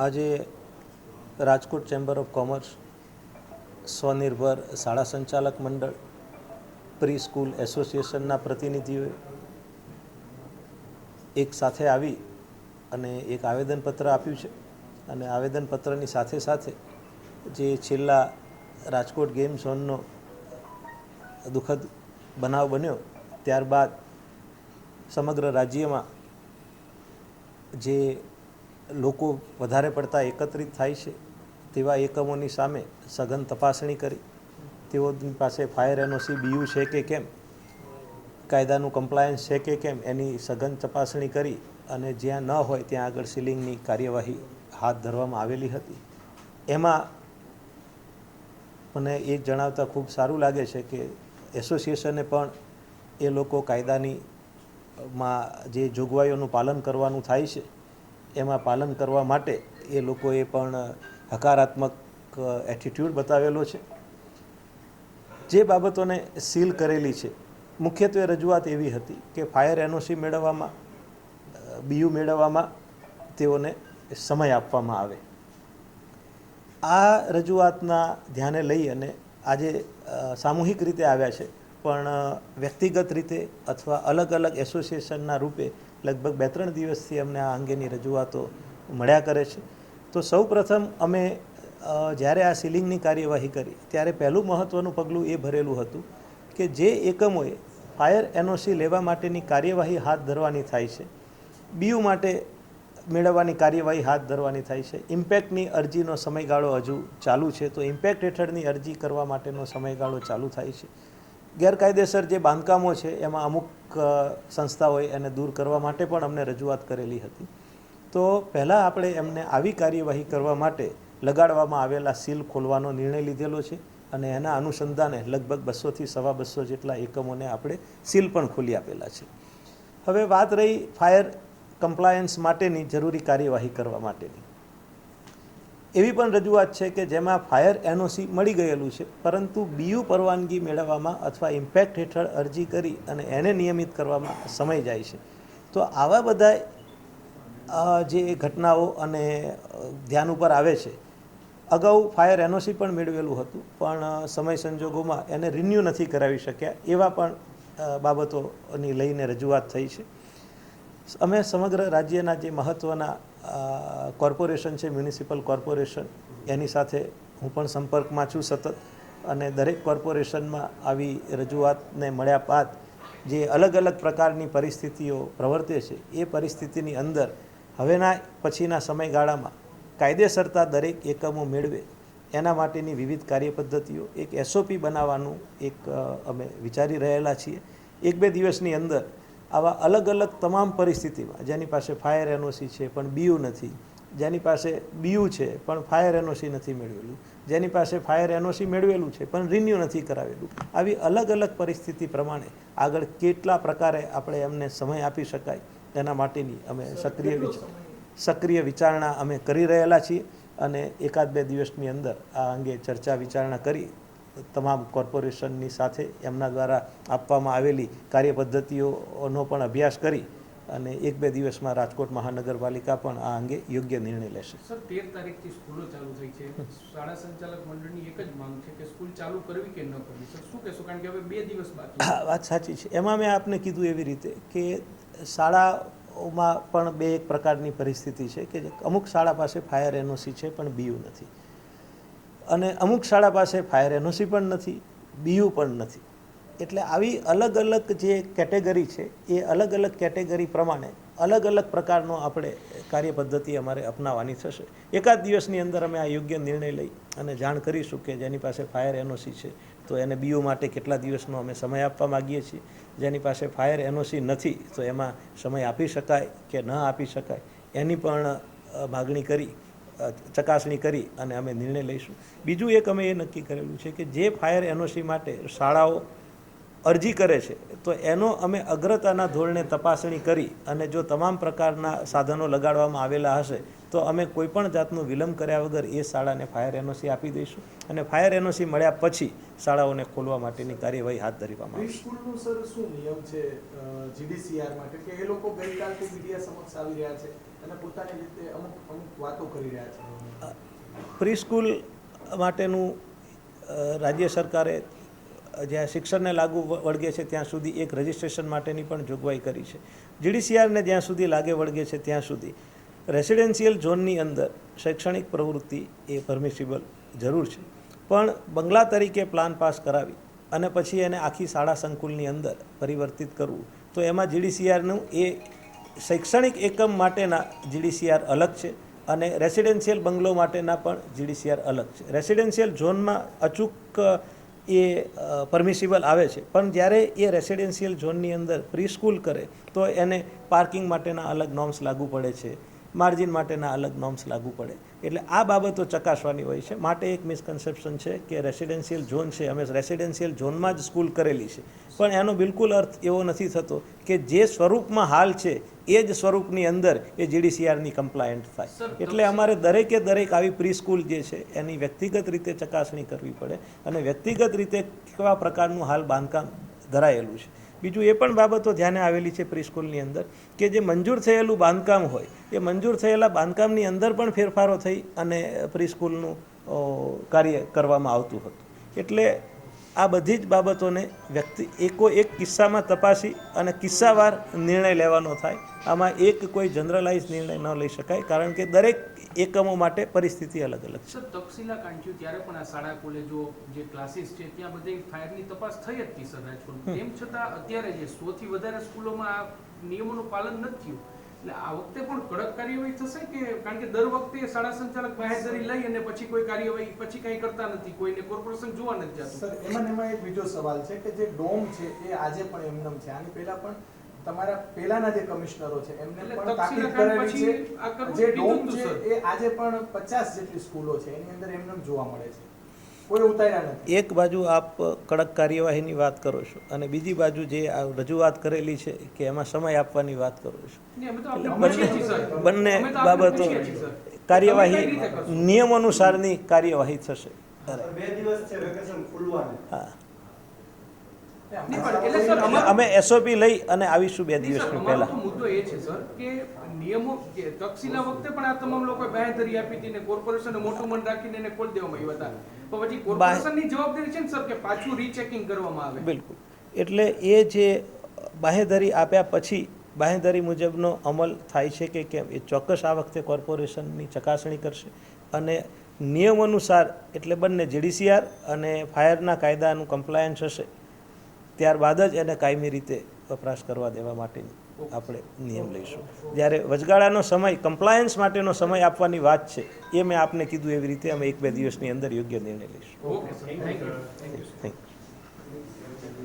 આજે Rajkot chamber of commerce સ્વનિર્ભર શાળા સંચાલક મંડળ પ્રી સ્કૂલ એસોસિએશનના પ્રતિનિધિઓએ એક સાથે આવી અને એક આવેદનપત્ર આપ્યું છે. અને આવેદનપત્રની સાથે સાથે જે છેલ્લા રાજકોટ ગેમ ઝોનનો દુઃખદ બનાવ બન્યો, ત્યારબાદ સમગ્ર રાજ્યમાં જે લોકો વધારે પડતા એકત્રિત થાય છે, તેવા એકમોની સામે સઘન તપાસણી કરી. તેઓની પાસે ફાયર એનઓસી બીયુ છે કે કેમ? કાયદાનું કમ્પ્લાયન્સ છે કે કેમ? એની સઘન તપાસણી કરી અને જ્યાં ન હોય ત્યાં આગળ સીલિંગની કાર્યવાહી હાથ ધરવામાં આવેલી હતી. એમાં મને એ જણાવતા ખૂબ સારું લાગે છે કે એસોસિએશને પણ એ લોકો કાયદાની માં જે જોગવાઈઓનું પાલન કરવાનું થાય છે એમાં પાલન કરવા માટે એ લોકોએ પણ હકારાત્મક એટીટ્યૂડ બતાવેલો છે. જે બાબતોને સીલ કરેલી છે. મુખ્યત્વે રજૂઆત એવી હતી કે ફાયર એનઓસી મેળવવામાં બીયુ મેળવવામાં તેઓને સમય આપવામાં આવે. આ રજૂઆતના ધ્યાને લઈ અને આજે સામૂહિક રીતે આવ્યા છે. પણ વ્યક્તિગત રીતે અથવા અલગ અલગ એસોસિએશનના રૂપે લગભગ બે ત્રણ દિવસથી અમને આ અંગેની રજૂઆતો મળ્યા કરે છે. તો સૌ પ્રથમ અમે જ્યારે આ સીલિંગની કાર્યવાહી કરી, ત્યારે પહેલું મહત્ત્વનું પગલું એ ભરેલું હતું કે જે એકમોએ ફાયર એનઓસી લેવા માટેની કાર્યવાહી હાથ ધરવાની થાય છે. બીયુ માટે મેળવવાની કાર્યવાહી હાથ ધરવાની થાય છે. ઇમ્પેક્ટની અરજીનો સમયગાળો હજુ ચાલુ છે. તો ઇમ્પેક્ટ હેઠળની અરજી કરવા માટેનો સમયગાળો ચાલુ થાય છે. ગેરકાયદેસર જે બાંધકામો છે, એમાં અમુક સંસ્થાઓએ એને દૂર કરવા માટે પણ અમને રજૂઆત કરેલી હતી. તો પહેલાં આપણે એમને આવી કાર્યવાહી કરવા માટે લગાડવામાં આવેલા સીલ ખોલવાનો નિર્ણય લીધેલો છે અને એના અનુસંધાને લગભગ બસોથી સવા બસો જેટલા એકમોને આપણે સીલ પણ ખોલી આપેલા છે. હવે વાત રહી ફાયર કમ્પ્લાયન્સ માટેની, જરૂરી કાર્યવાહી કરવા માટેની. એવી પણ રજૂઆત છે કે જેમાં ફાયર એનઓસી મળી ગયેલું છે, પરંતુ બીયુ પરવાનગી મેળવવામાં અથવા ઇમ્પેક્ટ હેઠળ અરજી કરી અને એને નિયમિત કરવામાં સમય જાય છે. તો આવા બધા જે ઘટનાઓ અને ધ્યાન ઉપર આવે છે, અગાઉ ફાયર એનઓસી પણ મેળવેલું હતું, પણ સમય સંજોગોમાં એને રિન્યૂ નથી કરાવી શક્યા, એવા પણ બાબતોની લઈને રજૂઆત થઈ છે. અમે સમગ્ર રાજ્યના જે મહત્ત્વના કોર્પોરેશન છે, મ્યુનિસિપલ કોર્પોરેશન, એની સાથે હું પણ સંપર્કમાં છું સતત. અને દરેક કોર્પોરેશનમાં આવી રજૂઆતને મળ્યા બાદ જે અલગ અલગ પ્રકારની પરિસ્થિતિઓ પ્રવર્તે છે, એ પરિસ્થિતિની અંદર હવેના પછીના સમયગાળામાં કાયદેસરતા દરેક એકમો મેળવે, એના માટેની વિવિધ કાર્યપદ્ધતિઓ, એક એસઓપી બનાવવાનું એક અમે વિચારી રહેલા છીએ. એક બે દિવસની અંદર આવા અલગ અલગ તમામ પરિસ્થિતિમાં જેની પાસે ફાયર એનઓસી છે પણ બીયુ નથી જેની પાસે બીયુ છે પણ ફાયર એનઓસી નથી મેળવેલું જેની પાસે ફાયર એનઓસી મેળવેલું છે પણ રિન્યૂ નથી કરાવેલું આવી અલગ અલગ પરિસ્થિતિ પ્રમાણે આગળ કેટલા પ્રકારે આપણે એમને સમય આપી શકાય તેના માટેની અમે સક્રિય વિચાર સક્રિય વિચારણા અમે કરી રહેલા છીએ અને એકાદ બે દિવસની અંદર આ અંગે ચર્ચા વિચારણા કરી તમામ કોર્પોરેશનની સાથે એમના દ્વારા આપવામાં આવેલી કાર્યપદ્ધતિઓનો પણ અભ્યાસ કરી અને એક બે દિવસમાં રાજકોટ મહાનગરપાલિકા પણ આ અંગે યોગ્ય નિર્ણય લેશે. સર તેર તારીખથી સ્કૂલો ચાલુ થઈ છે. શાળા સંચાલક મંડળની એક જ માંગ છે કે સ્કૂલ ચાલુ કરવી કે ન કરવી? સર શું કહેશો? કારણ કે હવે બે દિવસ બાકી હા વાત સાચી છે. એમાં મેં આપને કીધું એવી રીતે કે શાળાઓમાં પણ બે એક પ્રકારની પરિસ્થિતિ છે કે અમુક શાળા પાસે ફાયર એનઓસી છે પણ બીયુ નથી. અને અમુક શાળા પાસે ફાયર એનઓસી પણ નથી બીયુ પણ નથી. એટલે આવી અલગ અલગ જે કેટેગરી છે, એ અલગ અલગ કેટેગરી પ્રમાણે અલગ અલગ પ્રકારનો આપણે કાર્ય પદ્ધતિ અમારે અપનાવવાની થશે. એકાદ દિવસની અંદર અમે આ યોગ્ય નિર્ણય લઈ અને જાણ કરીશું કે જેની પાસે ફાયર એનઓસી છે, તો એને બીયુ માટે કેટલા દિવસનો અમે સમય આપવા માગીએ છીએ. જેની પાસે ફાયર એનઓસી નથી, તો એમાં સમય આપી શકાય કે ન આપી શકાય, એની પણ માગણી કરી ચકાસણી કરી અને અમે નિર્ણય લઈશું. બીજું એક અમે એ નક્કી કરેલું છે કે જે ફાયર એનઓસી માટે શાળાઓ અરજી કરે છે તો એનો અમે અગ્રતાના ધોરણે તપાસણી કરી અને જો તમામ પ્રકારના સાધનો લગાડવામાં આવેલા હશે તો અમે કોઈપણ જાતનો વિલંબ કર્યા વગર એ શાળાને ફાયર એનઓસી આપી દઈશું અને ફાયર એનઓસી મળ્યા પછી શાળાઓને ખોલવા માટેની કાર્યવાહી હાથ ધરવામાં આવશે. સ્કૂલનું સર શું નિયમ છે જીડીસીઆર માટે? કે એ લોકો ગઈકાલથી મીડિયા સમક્ષ આવી રહ્યા છે અને પોતાની રીતે અમુક અમુક વાતો કરી રહ્યા છે? પ્રી સ્કૂલ માટેનું રાજ્ય સરકારે જ્યાં શિક્ષણને લાગુ વળગે છે, ત્યાં સુધી એક રજિસ્ટ્રેશન માટેની પણ જોગવાઈ કરી છે. જીડીસીઆરને જ્યાં સુધી લાગે વળગે છે, ત્યાં સુધી. રેસિડેન્શિયલ ઝોનની અંદર શૈક્ષણિક પ્રવૃત્તિ એ પરમિસિબલ જરૂર છે. પણ બંગલા તરીકે પ્લાન પાસ કરાવી અને પછી એને આખી શાળા સંકુલની અંદર પરિવર્તિત કરવું, તો એમાં જીડીસીઆરનું એ શૈક્ષણિક એકમ માટેના જીડીસીઆર અલગ છે અને રેસિડેન્શિયલ બંગલો માટેના પણ જીડીસીઆર અલગ છે. રેસિડેન્શિયલ ઝોનમાં અચૂક એ પરમિસિબલ આવે છે. પણ જ્યારે એ રેસિડેન્શિયલ ઝોનની અંદર પ્રી સ્કૂલ કરે, તો એને પાર્કિંગ માટેના અલગ નોર્મ્સ લાગુ પડે છે. માર્જિન માટેના અલગ નોર્મ્સ લાગુ પડે. એટલે આ બાબતો ચકાસવાની હોય છે. માટે એક મિસકન્સેપ્શન છે કે રેસિડેન્શિયલ ઝોન છે. અમે રેસિડેન્શિયલ ઝોનમાં જ સ્કૂલ કરેલી છે. પણ એનો બિલકુલ અર્થ એવો નથી થતો કે જે સ્વરૂપમાં હાલ છે એ જ સ્વરૂપની અંદર એ જીડીસીઆરની કમ્પ્લાયન્ટ થાય. એટલે અમારે દરેકે દરેક આવી પ્રી સ્કૂલ જે છે એની વ્યક્તિગત રીતે ચકાસણી કરવી પડે. અને વ્યક્તિગત રીતે કેવા પ્રકારનું હાલ બાંધકામ ધરાયેલું છે. બીજું એ પણ બાબતો ધ્યાને આવેલી છે પ્રીસ્કૂલની અંદર કે જે મંજૂર થયેલું બાંધકામ હોય, એ મંજૂર થયેલા બાંધકામની અંદર પણ ફેરફારો થઈ અને પ્રીસ્કૂલનું કાર્ય કરવામાં આવતું હતું. એટલે આ બધી જ બાબતોને વ્યક્તિ એકો એક કિસ્સામાં તપાસી અને કિસ્સાવાર નિર્ણય લેવાનો થાય. આમાં એક કોઈ જનરલાઇઝ નિર્ણય ન લઈ શકાય, કારણ કે દરેક એકમો માટે પરિસ્થિતિ અલગ અલગ છે. તક્ષિલા તક્ષશિલા ત્યારે પણ આ શાળા કોલેજો જે ક્લાસીસ છે ત્યાં બધે ફાયરની તપાસ થઈ હતી સર રાજકોટ. તેમ છતાં અત્યારે જે સોથી વધારે સ્કૂલોમાં આ નિયમોનું પાલન નથી થયું. એટલે આ વખતે પણ કડક કાર્યવાહી થશે કે કારણ કે દર વખતે શાળા સંચાલક બાહેધરી લઈ અને પછી કોઈ કાર્યવાહી પછી કંઈ કરતા નથી કોઈને કોર્પોરેશન જોવા નથી જતું? સર એમાં એમાં એક બીજો સવાલ છે કે જે ડોમ છે એ આજે પણ એમનેમ છે. આની પહેલા પણ તમારા પેલાના જે કમિશનરો છે એમને પણ તાકીદ કરેલી છે જે ડોમ છે એ આજે પણ પચાસ જેટલી સ્કૂલો છે એની અંદર એમને જોવા મળે છે. કોઈ ઉતાર્યા નથી. એક બાજુ આપ કડક કાર્યવાહીની વાત કરો છો અને બીજી બાજુ જે આ રજૂઆત કરેલી છે કે એમાં સમય આપવાની વાત કરો છો. બંને બાબતો કાર્યવાહી નિયમ અનુસારની કાર્યવાહી થશે. બે દિવસ છે વેકેશન ખુલવાનું. હા નહીં, પણ એટલે સર અમારો- અમે એસઓપી લઈ અને આવીશું બે દિવસ પહેલા. મુદ્દો એ છે સર કે નિયમો કે વખતે પણ આ તમામ લોકોએ બાંહેધરી આપી હતી ને કોર્પોરેશને મોટું મન રાખીને એને ખોલી દેવામાં આવ્યા હતા. તો પછી કોર્પોરેશનની જવાબદારી છે ને સર કે પાછું રીચેકિંગ કરવામાં આવે? બિલકુલ. એટલે એ જે બાહેધરી આપ્યા પછી બાહેધરી મુજબનો અમલ થાય છે કે કેમ? એ ચોક્કસ આ વખતે કોર્પોરેશનની ચકાસણી કરશે અને નિયમ અનુસાર એટલે બંને જીડીસીઆર અને ફાયરના કાયદાનું કમ્પ્લાયન્સ હશે. ત્યારબાદ જ એને કાયમી રીતે વપરાશ કરવા દેવા માટેની આપણે નિયમ લઈશું. જ્યારે વચગાળાનો સમય કમ્પ્લાયન્સ માટેનો સમય આપવાની વાત છે એ મેં આપને કીધું એવી રીતે અમે એક બે દિવસની અંદર યોગ્ય નિર્ણય લઈશું. Thank you